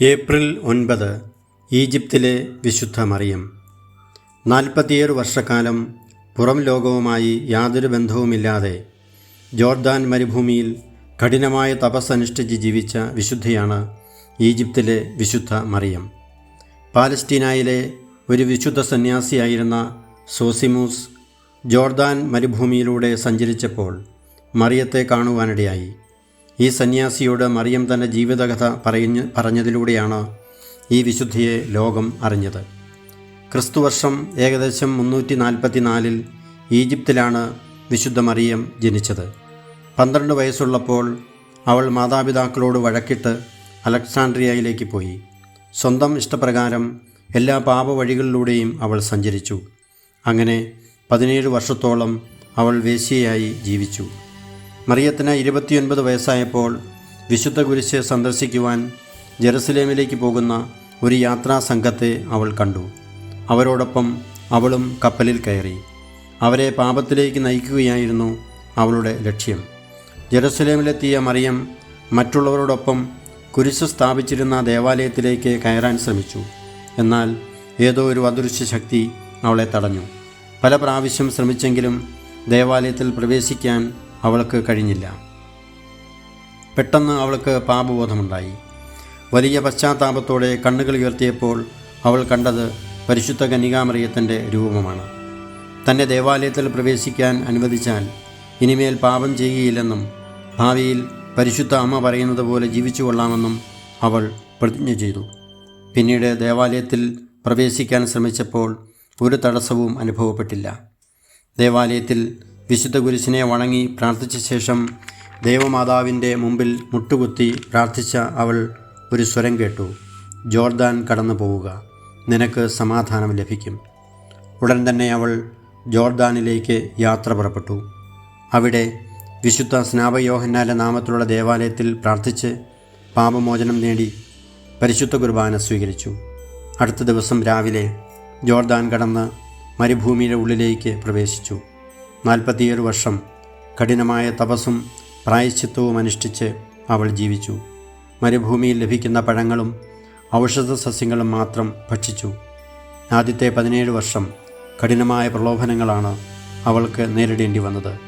April ഒൻപത് ഈജിപ്തിലെ വിശുദ്ധ മറിയം. നാൽപ്പത്തിയേഴ് വർഷക്കാലം പുറം ലോകവുമായി യാതൊരു ബന്ധവുമില്ലാതെ ജോർദാൻ മരുഭൂമിയിൽ കഠിനമായ തപസ്സനുഷ്ഠിച്ച് ജീവിച്ച വിശുദ്ധയാണ് ഈജിപ്തിലെ വിശുദ്ധ മറിയം. പാലസ്റ്റീനായിലെ ഒരു വിശുദ്ധ സന്യാസിയായിരുന്ന സോസിമൂസ് ജോർദാൻ മരുഭൂമിയിലൂടെ സഞ്ചരിച്ചപ്പോൾ മറിയത്തെ കാണുവാനിടയായി. ഈ സന്യാസിയോട് മറിയം തന്റെ ജീവിതകഥ പറഞ്ഞ് പറഞ്ഞതിലൂടെയാണ് ഈ വിശുദ്ധിയെ ലോകം അറിഞ്ഞത്. ക്രിസ്തുവർഷം ഏകദേശം മുന്നൂറ്റി നാൽപ്പത്തി നാലിൽ ഈജിപ്തിലാണ് വിശുദ്ധ മറിയം ജനിച്ചത്. പന്ത്രണ്ട് വയസ്സുള്ളപ്പോൾ അവൾ മാതാപിതാക്കളോട് വഴക്കിട്ട് അലക്സാണ്ട്രിയയിലേക്ക് പോയി. സ്വന്തം ഇഷ്ടപ്രകാരം എല്ലാ പാപവഴികളിലൂടെയും അവൾ സഞ്ചരിച്ചു. അങ്ങനെ പതിനേഴ് വർഷത്തോളം അവൾ വേശ്യയായി ജീവിച്ചു. മറിയത്തിന് ഇരുപത്തിയൊൻപത് വയസ്സായപ്പോൾ വിശുദ്ധ കുരിശ് സന്ദർശിക്കുവാൻ ജെറുസലേമിലേക്ക് പോകുന്ന ഒരു യാത്രാ സംഘത്തെ അവൾ കണ്ടു. അവരോടൊപ്പം അവളും കപ്പലിൽ കയറി. അവരെ പാപത്തിലേക്ക് നയിക്കുകയായിരുന്നു അവളുടെ ലക്ഷ്യം. ജെറുസലേമിലെത്തിയ മറിയം മറ്റുള്ളവരോടൊപ്പം കുരിശ് സ്ഥാപിച്ചിരുന്ന ദേവാലയത്തിലേക്ക് കയറാൻ ശ്രമിച്ചു. എന്നാൽ ഏതോ ഒരു അദൃശ്യ ശക്തി അവളെ തടഞ്ഞു. പല പ്രാവശ്യം ശ്രമിച്ചെങ്കിലും ദേവാലയത്തിൽ പ്രവേശിക്കാൻ അവൾക്ക് കഴിഞ്ഞില്ല. പെട്ടെന്ന് അവൾക്ക് പാപബോധമുണ്ടായി. വലിയ പശ്ചാത്താപത്തോടെ കണ്ണുകൾ ഉയർത്തിയപ്പോൾ അവൾ കണ്ടത് പരിശുദ്ധ കന്യകാമറിയത്തിന്റെ രൂപമാണ്. തന്നെ ദേവാലയത്തിൽ പ്രവേശിക്കാൻ അനുവദിച്ചാൽ ഇനിമേൽ പാപം ചെയ്യുകയില്ലെന്നും ഭാവിയിൽ പരിശുദ്ധ അമ്മ പറയുന്നത് പോലെ ജീവിച്ചു കൊള്ളാമെന്നും അവൾ പ്രതിജ്ഞ ചെയ്തു. പിന്നീട് ദേവാലയത്തിൽ പ്രവേശിക്കാൻ ശ്രമിച്ചപ്പോൾ ഒരു തടസ്സവും അനുഭവപ്പെട്ടില്ല. ദേവാലയത്തിൽ വിശുദ്ധ കുരിശിനെ വണങ്ങി പ്രാർത്ഥിച്ച ശേഷം ദേവമാതാവിന്റെ മുമ്പിൽ മുട്ടുകുത്തി പ്രാർത്ഥിച്ച അവൾ ഒരു സ്വരം കേട്ടു. ജോർദാൻ കടന്നു പോവുക. നിനക്ക് സമാധാനം ലഭിക്കും. ഉടൻ തന്നെ അവൾ ജോർദാനിലേക്ക് യാത്ര പുറപ്പെട്ടു. അവിടെ വിശുദ്ധ സ്നാപയോഹന്നാന്റെ നാമത്തിലുള്ള ദേവാലയത്തിൽ പ്രാർത്ഥിച്ച് പാപമോചനം നേടി പരിശുദ്ധ കുർബാന സ്വീകരിച്ചു. അടുത്ത ദിവസം രാവിലെ ജോർദാൻ കടന്ന് മരുഭൂമിയുടെ ഉള്ളിലേക്ക് പ്രവേശിച്ചു. നാൽപ്പത്തിയേഴ് വർഷം കഠിനമായ തപസ്സും പ്രായശ്ചിത്വവും അനുഷ്ഠിച്ച് അവൾ ജീവിച്ചു. മരുഭൂമിയിൽ ലഭിക്കുന്ന പഴങ്ങളും ഔഷധ സസ്യങ്ങളും മാത്രം ഭക്ഷിച്ചു. ആദ്യത്തെ പതിനേഴ് വർഷം കഠിനമായ പ്രലോഭനങ്ങളാണ് അവൾക്ക് നേരിടേണ്ടി വന്നത്.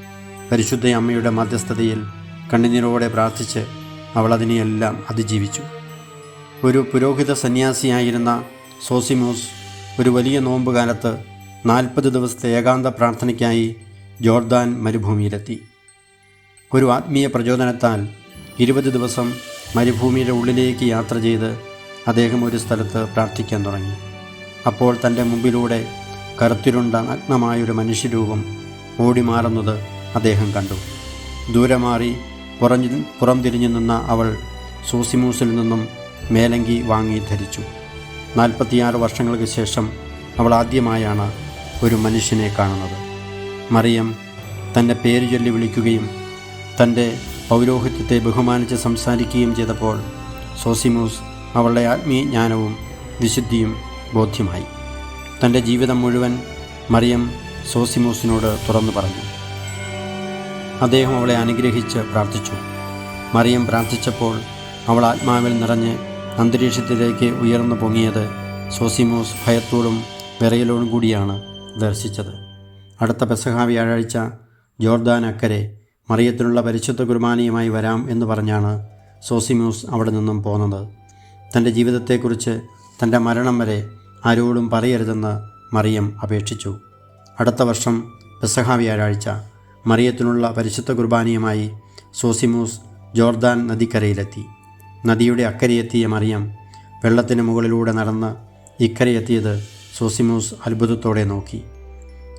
പരിശുദ്ധ അമ്മയുടെ മധ്യസ്ഥതയിൽ കണ്ണുനീരോടെ പ്രാർത്ഥിച്ച് അവൾ അതിനെയെല്ലാം അതിജീവിച്ചു. ഒരു പുരോഹിത സന്യാസിയായിരുന്ന സോസിമോസ് ഒരു വലിയ നോമ്പ് കാലത്ത് നാൽപ്പത് ദിവസത്തെ ഏകാന്ത പ്രാർത്ഥനയ്ക്കായി ജോർദാൻ മരുഭൂമിയിലെത്തി. ഒരു ആത്മീയ പ്രചോദനത്താൽ ഇരുപത് ദിവസം മരുഭൂമിയുടെ ഉള്ളിലേക്ക് യാത്ര ചെയ്ത് അദ്ദേഹം ഒരു സ്ഥലത്ത് പ്രാർത്ഥിക്കാൻ തുടങ്ങി. അപ്പോൾ തന്റെ മുമ്പിലൂടെ കറുത്തിരുണ്ട നഗ്നമായൊരു മനുഷ്യരൂപം ഓടിമാറുന്നത് അദ്ദേഹം കണ്ടു. ദൂരെ മാറി പുറഞ്ഞു പുറം തിരിഞ്ഞു നിന്ന അവൾ സൂസിമൂസിൽ നിന്നും മേലങ്കി വാങ്ങി ധരിച്ചു. നാൽപ്പത്തിയാറ് വർഷങ്ങൾക്ക് ശേഷം അവൾ ആദ്യമായാണ് ഒരു മനുഷ്യനെ കാണുന്നത്. മറിയം തന്റെ പേര് ചൊല്ലി വിളിക്കുകയും തന്റെ പൗരോഹിത്യത്തെ ബഹുമാനിച്ച് സംസാരിക്കുകയും ചെയ്തപ്പോൾ സോസിമൂസ് അവളുടെ ആത്മീയ ജ്ഞാനവും വിശുദ്ധിയും ബോധ്യമായി. തന്റെ ജീവിതം മുഴുവൻ മറിയം സോസിമൂസിനോട് തുറന്നു പറഞ്ഞു. അദ്ദേഹം അവളെ അനുഗ്രഹിച്ച് പ്രാർത്ഥിച്ചു. മറിയം പ്രാർത്ഥിച്ചപ്പോൾ അവൾ ആത്മാവിൽ നിറഞ്ഞ് അന്തരീക്ഷത്തിലേക്ക് ഉയർന്നു പൊങ്ങിയത് സോസിമോസ് ഭയത്തോടും വിറയലോടും കൂടിയാണ് ദർശിച്ചത്. അടുത്ത പെസഹ വ്യാഴാഴ്ച ജോർദാൻ അക്കരെ മറിയത്തിനുള്ള പരിശുദ്ധ കുർബാനയുമായി വരാം എന്ന് പറഞ്ഞാണ് സോസിമ്യൂസ് അവിടെ നിന്നും പോന്നത്. തന്റെ ജീവിതത്തെക്കുറിച്ച് തന്റെ മരണം വരെ ആരോടും പറയരുതെന്ന് മറിയം അപേക്ഷിച്ചു. അടുത്ത വർഷം പെസഹ വ്യാഴാഴ്ച മറിയത്തിനുള്ള പരിശുദ്ധ കുർബാനയുമായി സോസിമൂസ് ജോർദാൻ നദിക്കരയിലെത്തി. നദിയുടെ അക്കരയെത്തിയ മറിയം വെള്ളത്തിന് മുകളിലൂടെ നടന്ന് ഇക്കരയെത്തിയത് സോസിമൂസ് അത്ഭുതത്തോടെ നോക്കി.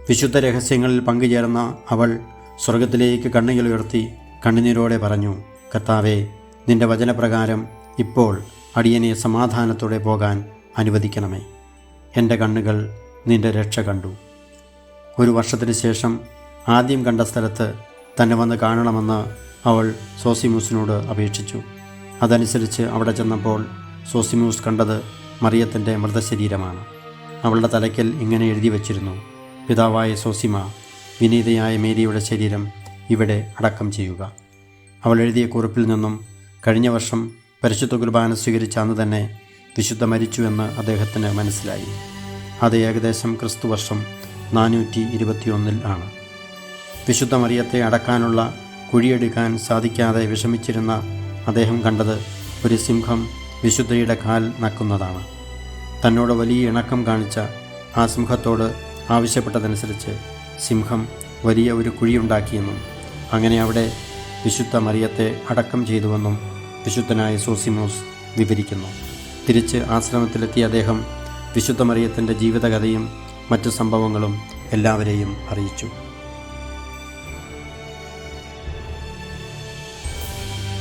വിശുദ്ധ രഹസ്യങ്ങളിൽ പങ്കുചേർന്ന അവൾ സ്വർഗത്തിലേക്ക് കണ്ണുകൾ ഉയർത്തി കണ്ണുനീരോടെ പറഞ്ഞു കർത്താവെ നിന്റെ വചനപ്രകാരം ഇപ്പോൾ അടിയനെ സമാധാനത്തോടെ പോകാൻ അനുവദിക്കണമേ. എന്റെ കണ്ണുകൾ നിന്റെ രക്ഷ കണ്ടു. ഒരു വർഷത്തിന് ശേഷം ആദ്യം കണ്ട സ്ഥലത്ത് തന്നെ വന്ന് കാണണമെന്ന് അവൾ സോസിമൂസിനോട് അപേക്ഷിച്ചു. അതനുസരിച്ച് അവിടെ ചെന്നപ്പോൾ സോസിമൂസ് കണ്ടത് മറിയത്തിന്റെ മൃതശരീരമാണ്. അവളുടെ തലയ്ക്കൽ ഇങ്ങനെ എഴുതി വച്ചിരുന്നു പിതാവായ സോസിമ വിനീതയായ മേരിയുടെ ശരീരം ഇവിടെ അടക്കം ചെയ്യുക. അവൾ എഴുതിയ കുറിപ്പിൽ നിന്നും കഴിഞ്ഞ വർഷം പരിശുദ്ധ കുർബാന സ്വീകരിച്ച അന്ന് തന്നെ വിശുദ്ധ മരിച്ചുവെന്ന് അദ്ദേഹത്തിന് മനസ്സിലായി. അത് ഏകദേശം ക്രിസ്തു വർഷം നാനൂറ്റി ഇരുപത്തിയൊന്നിൽ ആണ്. വിശുദ്ധ മറിയത്തെ അടക്കാനുള്ള കുഴിയെടുക്കാൻ സാധിക്കാതെ വിഷമിച്ചിരുന്ന അദ്ദേഹം കണ്ടത് ഒരു സിംഹം വിശുദ്ധയുടെ കാൽ നക്കുന്നതാണ്. തന്നോട് വലിയ ഇണക്കം കാണിച്ച ആ സിംഹത്തോട് ആവശ്യപ്പെട്ടതനുസരിച്ച് സിംഹം വലിയ ഒരു കുഴിയുണ്ടാക്കിയെന്നും അങ്ങനെ അവിടെ വിശുദ്ധ മറിയത്തെ അടക്കം ചെയ്തുവെന്നും വിശുദ്ധനായ സോസിമോസ് വിവരിക്കുന്നു. തിരിച്ച് ആശ്രമത്തിലെത്തിയ അദ്ദേഹം വിശുദ്ധ മറിയത്തിന്റെ ജീവിതകഥയും മറ്റു സംഭവങ്ങളും എല്ലാവരെയും അറിയിച്ചു.